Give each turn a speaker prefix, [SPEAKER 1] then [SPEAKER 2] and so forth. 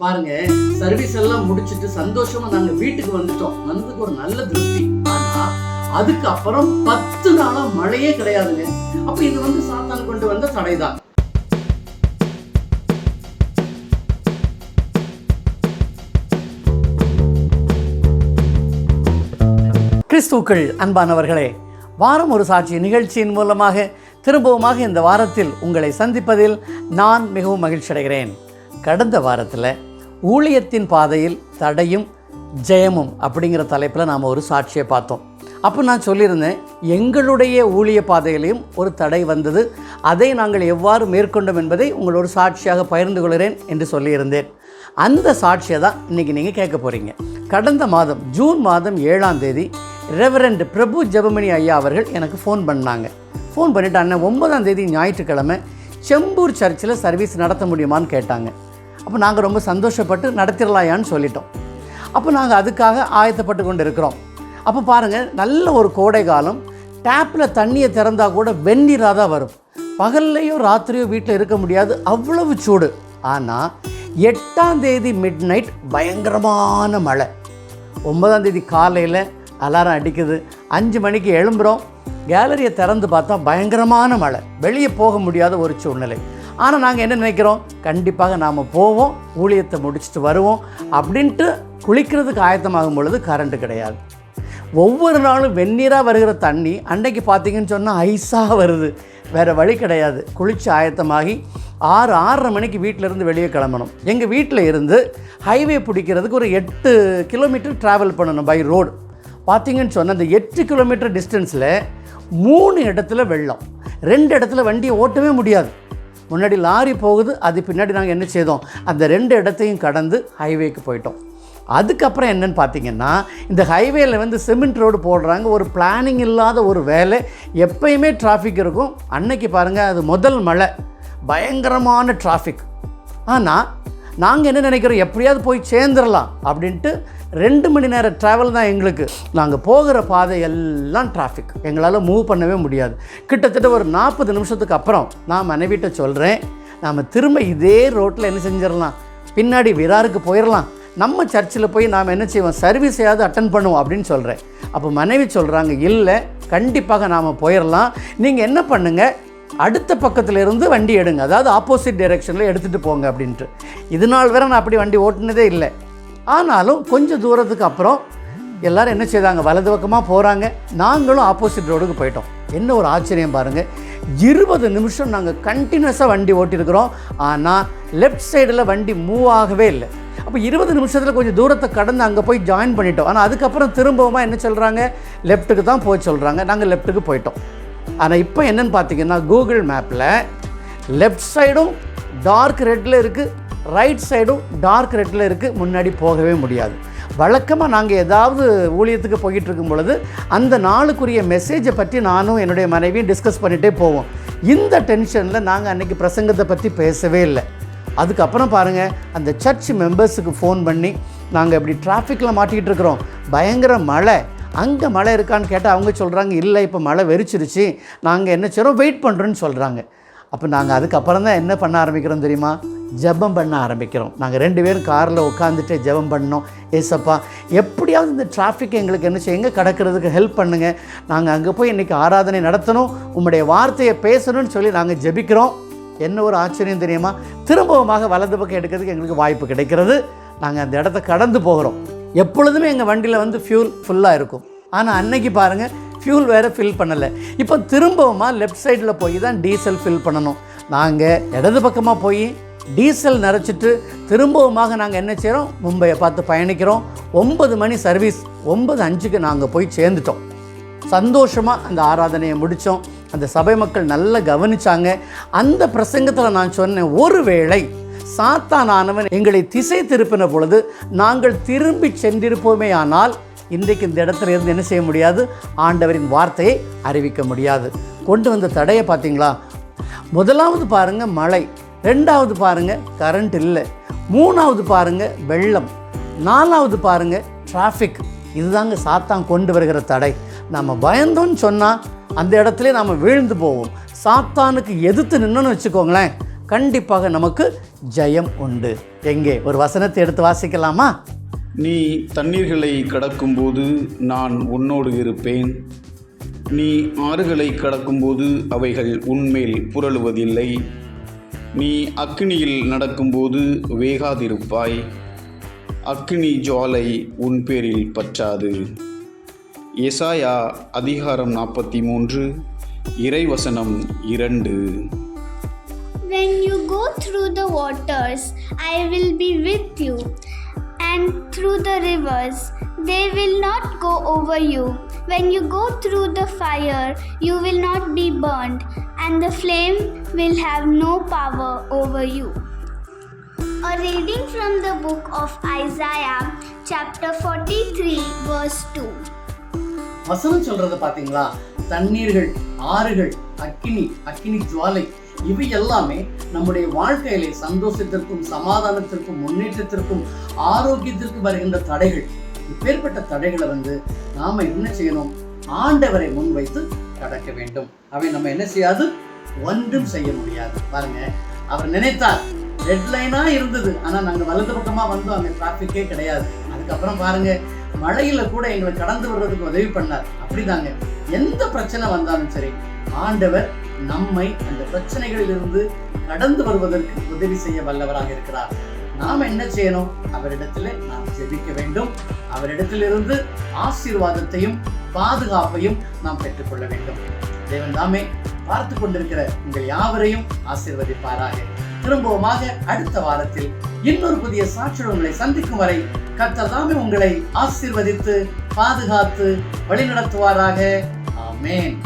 [SPEAKER 1] பாருங்க சர்வீஸ் எல்லாம் முடிச்சுட்டு சந்தோஷமா நாங்க வீட்டுக்கு வந்துட்டோம். வந்ததுக்கு ஒரு நல்ல திருப்தி. ஆனா அதுக்கு அப்புறம் பத்து நாளா மழையே கிடையாதுங்க. அப்ப இது வந்து சாத்தான் கொண்டு வந்த தடைதான். கிறிஸ்துக்கள் அன்பானவர்களே வாரம் ஒரு சாட்சி நிகழ்ச்சியின் மூலமாக திரும்பவுமாக இந்த வாரத்தில் உங்களை சந்திப்பதில் நான் மிகவும் மகிழ்ச்சி அடைகிறேன் கடந்த வாரத்தில் ஊழியத்தின் பாதையில் தடையும் ஜெயமும் அப்படிங்கிற தலைப்பில் நாம் ஒரு சாட்சியை பார்த்தோம். அப்போ நான் சொல்லியிருந்தேன் எங்களுடைய ஊழிய பாதையிலையும் ஒரு தடை வந்தது. அதை நாங்கள் எவ்வாறு மேற்கொண்டோம் என்பதை உங்களோட சாட்சியாக பகிர்ந்து கொள்கிறேன் என்று சொல்லியிருந்தேன். அந்த சாட்சியை தான் இன்றைக்கி நீங்கள் கேட்க போகிறீங்க கடந்த மாதம் ஜூன் மாதம் ஏழாம் தேதி ரெவரண்ட் பிரபு ஜெபமணி ஐயா அவர்கள் எனக்கு ஃபோன் பண்ணாங்க. ஃபோன் பண்ணிவிட்டு அண்ணன் ஒன்பதாம் தேதி ஞாயிற்றுக்கிழமை செம்பூர் சர்ச்சில் சர்வீஸ் நடத்த முடியுமான்னு கேட்டாங்க. அப்போ நாங்கள் ரொம்ப சந்தோஷப்பட்டு நடத்திடலாயான்னு சொல்லிட்டோம். அப்போ நாங்கள் அதுக்காக ஆயத்தப்பட்டு கொண்டு இருக்கிறோம் அப்போ பாருங்கள் நல்ல ஒரு கோடை காலம். டேப்பில் தண்ணியை திறந்தால் கூட வெந்நீராக தான் வரும். பகல்லையோ ராத்திரியோ வீட்டில் இருக்க முடியாது. அவ்வளவு சூடு. ஆனால் எட்டாம் தேதி மிட் நைட் பயங்கரமான மழை. ஒன்பதாம் தேதி காலையில் அலாரம் அடிக்குது. அஞ்சு மணிக்கு எழும்புகிறோம் கேலரியை திறந்து பார்த்தா பயங்கரமான மழை. வெளியே போக முடியாத ஒரு சூழ்நிலை. ஆனால் நாங்கள் என்ன நினைக்கிறோம்? கண்டிப்பாக நாம் போவோம் ஊழியத்தை முடிச்சுட்டு வருவோம் அப்படின்ட்டு குளிக்கிறதுக்கு ஆயத்தமாகும் பொழுது கரண்ட்டு கிடையாது. ஒவ்வொரு நாளும் வெந்நீராக வருகிற தண்ணி அன்னைக்கு பார்த்தீங்கன்னு சொன்னால் ஐஸாக வருது. வேறு வழி கிடையாது. குளித்து ஆயத்தமாகி ஆறு ஆறரை மணிக்கு வீட்டிலேருந்து வெளியே கிளம்பணும். எங்கள் வீட்டில் இருந்து ஹைவே பிடிக்கிறதுக்கு ஒரு எட்டு கிலோமீட்டர் ட்ராவல் பண்ணணும் பை ரோடு பார்த்தீங்கன்னு சொன்னால் அந்த எட்டு கிலோமீட்டர் டிஸ்டன்ஸில் மூணு இடத்துல வெள்ளம். ரெண்டு இடத்துல வண்டியை ஓட்டவே முடியாது. முன்னாடி லாரி போகுது அது பின்னாடி நாங்கள் என்ன செய்தோம்? அந்த ரெண்டு இடத்தையும் கடந்து ஹைவேக்கு போயிட்டோம். அதுக்கப்புறம் என்னென்னு பார்த்தீங்கன்னா இந்த ஹைவேயில் வந்து சிமெண்ட் ரோடு போடுறாங்க. ஒரு பிளானிங் இல்லாத ஒரு வேலை. எப்பயுமே டிராஃபிக் இருக்கும். அன்னைக்கு பாருங்கள் அது முதல் மழை. பயங்கரமான டிராஃபிக் ஆனால் நாங்கள் என்ன நினைக்கிறோம்? எப்படியாவது போய் சேர்ந்துடலாம் அப்படின்ட்டு ரெண்டு மணி நேரம் ட்ராவல் தான் எங்களுக்கு. நாங்கள் போகிற பாதை எல்லாம் டிராஃபிக் எங்களால் மூவ் பண்ணவே முடியாது. கிட்டத்தட்ட ஒரு நாற்பது நிமிஷத்துக்கு அப்புறம் நான் மனைவிட்ட சொல்கிறேன் நாம் திரும்ப இதே ரோட்டில் என்ன செஞ்சிடலாம்? பின்னாடி விராருக்கு போயிடலாம். நம்ம சர்ச்சில் போய் நாம் என்ன செய்வோம்? சர்வீஸையாவது அட்டன் பண்ணுவோம் அப்படின்னு சொல்கிறேன் அப்போ மனைவி சொல்கிறாங்க இல்லை கண்டிப்பாக நாம் போயிடலாம். நீங்கள் என்ன பண்ணுங்கள் அடுத்த பக்கத்தில் இருந்து வண்டி எடுங்க. அதாவது ஆப்போசிட் டைரெக்ஷனில் எடுத்துகிட்டு போங்க அப்படின்ட்டு. இது நாள் வரை நான் அப்படி வண்டி ஓட்டுனதே இல்லை. ஆனாலும் கொஞ்சம் தூரத்துக்கு அப்புறம் எல்லோரும் என்ன செய்தாங்க? வலது பக்கமாக போகிறாங்க நாங்களும் ஆப்போசிட் ரோடுக்கு போயிட்டோம். என்ன ஒரு ஆச்சரியம் பாருங்கள் இருபது நிமிஷம் நாங்கள் கண்டினியூஸாக வண்டி ஓட்டியிருக்கிறோம். ஆனால் லெஃப்ட் சைடில் வண்டி மூவ் ஆகவே இல்லை. அப்போ இருபது நிமிஷத்தில் கொஞ்சம் தூரத்தை கடந்து அங்கே போய் ஜாயின் பண்ணிட்டோம். ஆனால் அதுக்கப்புறம் திரும்பவுமா என்ன சொல்கிறாங்க லெஃப்ட்டுக்கு தான் போக சொல்கிறாங்க நாங்கள் லெஃப்ட்டுக்கு போயிட்டோம். ஆனால் இப்போ என்னென்னு பார்த்தீங்கன்னா கூகுள் மேப்பில் லெஃப்ட் சைடும் டார்க் ரெட்டில் இருக்குது ரைட் சைடும் டார்க் ரெட்டில் இருக்குது முன்னாடி போகவே முடியாது. வழக்கமாக நாங்கள் ஏதாவது ஊழியத்துக்கு போய்கிட்டு இருக்கும் பொழுது அந்த நாளுக்குரிய மெசேஜை பற்றி நானும் என்னுடைய மனைவியும் டிஸ்கஸ் பண்ணிகிட்டே போவோம். இந்த டென்ஷனில் நாங்கள் அன்றைக்கி பிரசங்கத்தை பற்றி பேசவே இல்லை. அதுக்கப்புறம் பாருங்கள் அந்த சர்ச் மெம்பர்ஸுக்கு ஃபோன் பண்ணி நாங்கள் இப்படி டிராஃபிக்கில் மாட்டிக்கிட்டு இருக்கிறோம். பயங்கர மழை. அங்கே மழை இருக்கான்னு கேட்டால் அவங்க சொல்கிறாங்க இல்லை இப்போ மழை வெறிச்சிருச்சு. நாங்கள் என்ன செய்கிறோம் வெயிட் பண்ணுறோன்னு சொல்கிறாங்க அப்போ நாங்கள் அதுக்கப்புறம் தான் என்ன பண்ண ஆரம்பிக்கிறோம் தெரியுமா? ஜெபம் பண்ண ஆரம்பிக்கிறோம். நாங்கள் ரெண்டு பேரும் காரில் உட்காந்துட்டு ஜெபம் பண்ணோம். ஏசப்பா எப்படியாவது இந்த டிராஃபிக் எங்களுக்கு என்ன செய்யுங்க கிடக்கிறதுக்கு ஹெல்ப் பண்ணுங்கள் நாங்கள் அங்கே போய் இன்றைக்கி ஆராதனை நடத்தணும். உங்களுடைய வார்த்தையை பேசணும்னு சொல்லி நாங்கள் ஜெபிக்கிறோம். என்ன ஒரு ஆச்சரியம் தெரியுமா? திரும்பவுமாக வலது பக்கம் எடுக்கிறதுக்கு எங்களுக்கு வாய்ப்பு கிடைக்கிறது. நாங்கள் அந்த இடத்த கடந்து போகிறோம். எப்பொழுதுமே எங்கள் வண்டியில் வந்து ஃபியூல் ஃபுல்லாக இருக்கும். ஆனால் அன்னைக்கு பாருங்கள் ஃபியூல் வேறு ஃபில் பண்ணலை. இப்போ திரும்பவுமா லெஃப்ட் சைடில் போய் தான் டீசல் ஃபில் பண்ணணும். நாங்கள் இடது பக்கமாக போய் டீசல் நிறச்சிட்டு திரும்பவுமாக நாங்கள் என்ன செய்கிறோம் மும்பையை பார்த்து பயணிக்கிறோம். ஒன்பது மணி சர்வீஸ் ஒன்பது அஞ்சுக்கு நாங்கள் போய் சேர்ந்துட்டோம். சந்தோஷமாக அந்த ஆராதனையை முடித்தோம் அந்த சபை மக்கள் நல்லா கவனிச்சாங்க. அந்த பிரசங்கத்தில் நான் சொன்னேன் ஒருவேளை சாத்தானானவன் எங்களை திசை திருப்பின பொழுது நாங்கள் திரும்பி சென்றிருப்போமே ஆனால் இன்றைக்கு இந்த இடத்துல இருந்து என்ன செய்ய முடியாது? ஆண்டவரின் வார்த்தையை அறிவிக்க முடியாது. கொண்டு வந்த தடையை பார்த்தீங்களா? முதலாவது பாருங்கள் மழை. ரெண்டாவது பாருங்கள் கரண்ட் இல்லை. மூணாவது பாருங்க வெள்ளம். நாலாவது பாருங்கள் டிராஃபிக் இதுதாங்க சாத்தான் கொண்டு வருகிற தடை. நம்ம பயந்தோன்னு சொன்னால் அந்த இடத்துல நாம் வீழ்ந்து போவோம். சாத்தானுக்கு எதிர்த்து நின்றுன்னு வச்சுக்கோங்களேன். கண்டிப்பாக நமக்கு ஜெயம் உண்டு. எங்கே? ஒரு வசனத்தை எடுத்து வாசிக்கலாமா?
[SPEAKER 2] நீ தண்ணீர்களை கடக்கும்போது நான் உன்னோடு இருப்பேன். நீ ஆறுகளை கடக்கும்போது அவைகள் உன்மேல் புரளுவதில்லை. நீ அக்கினியில் நடக்கும்போது வேகாதிருப்பாய். அக்கினி ஜுவாலை உன் பேரில் பற்றாது. எசாயா அதிகாரம் நாற்பத்தி மூன்று இறைவசனம் இரண்டு.
[SPEAKER 3] When you go through the waters, I will be with you, and through the rivers, they will not go over you. When you go through the fire, you will not be burned, and the flame will have no power over you. A reading from the book of Isaiah, chapter 43, verse 2.
[SPEAKER 1] வசனம் சொல்றத பாத்தீங்களா தண்ணீர்கள் ஆறுகள் அக்கினி அக்கினி ஜுவாலை இவை எல்லாமே நம்முடைய வாழ்க்கையிலே சந்தோஷத்திற்கும் சமாதானத்திற்கும் முன்னேற்றத்திற்கும் ஆரோக்கியத்திற்கும் வருகின்ற தடைகள். இப்பேற்பட்ட தடைகளை வந்து நாம என்ன செய்யணும்? ஆண்டவரை முன்வைத்து கடக்க வேண்டும். அவை நம்ம என்ன செய்யாது? ஒன்றும் செய்ய முடியாது. பாருங்க அவர் நினைத்தார் ரெட் லைனா இருந்தது. ஆனா நாங்க வலது பக்கமா வந்தோம். அங்க டிராபிக்கே கிடையாது. அதுக்கப்புறம் பாருங்க மழையில கூட எங்களை கடந்து வர்றதுக்கு உதவி பண்ணார். அப்படிதாங்க. எந்த பிரச்சனை வந்தாலும் சரி ஆண்டவர் நம்மை அந்த பிரச்சனைகளிலிருந்து கடந்து வருவதற்கு உதவி செய்ய வல்லவராக இருக்கிறார். நாம் என்ன செய்யணும்? அவரிடத்தில் நாம் ஜெபிக்க வேண்டும். அவரிடத்திலிருந்து ஆசீர்வாதத்தையும் பாதுகாப்பையும் நாம் பெற்றுக்கொள்ள வேண்டும். தேவன் தாமே பார்த்து கொண்டிருக்கிற உங்கள் யாவரையும் ஆசீர்வதிப்பாராக. திரும்பவுமாக அடுத்த வாரத்தில் இன்னொரு புதிய சாட்சியுடன் உங்களை சந்திக்கும் வரை கத்ததாமே தாமே உங்களை ஆசீர்வதித்து பாதுகாத்து வழிநடத்துவாராக. ஆமேன்.